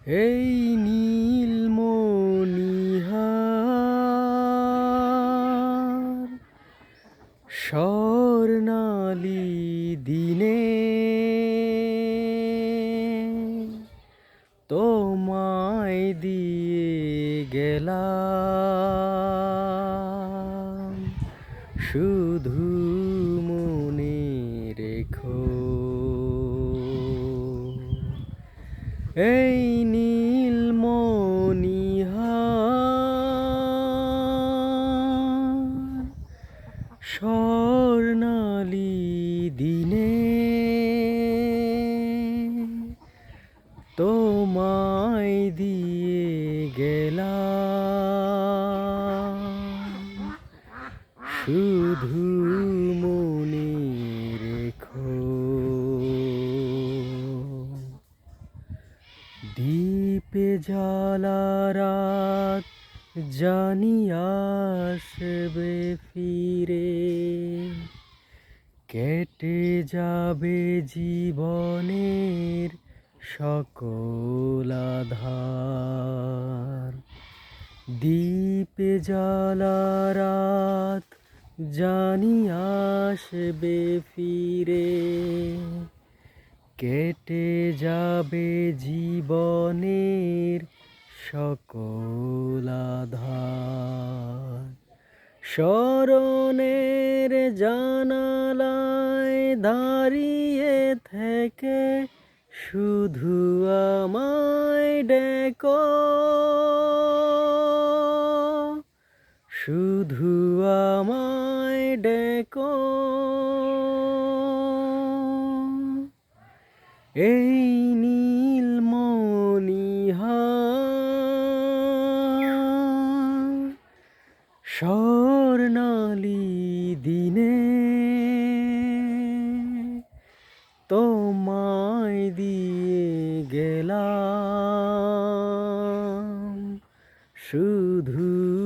এই নীলমণিহার স্বর্ণালী দিনে তোমায় দিয়ে গেলাম। শুধু মনে রেখো এই নীলমণিহার স্বর্ণালী দিনে তোমায় দিয়ে গেলাম। শুধু মনে দ্বীপে জ্বালা রাত জানি আসবে ফিরে। কেটে যাবে জীবনের সকল আধার। দ্বীপে জ্বালা রাত জানি আসবে ফিরে। কেটে যাবে জীবনের সকল আধার। স্মরণের জানালায় দাঁড়িয়ে থেকে শুধু আমায় ডেক। শুধু আমায় ডেকো। এই নীলমণিহার স্বর্ণালী দিনে তোমায় দিয়ে গেলাম। শুধু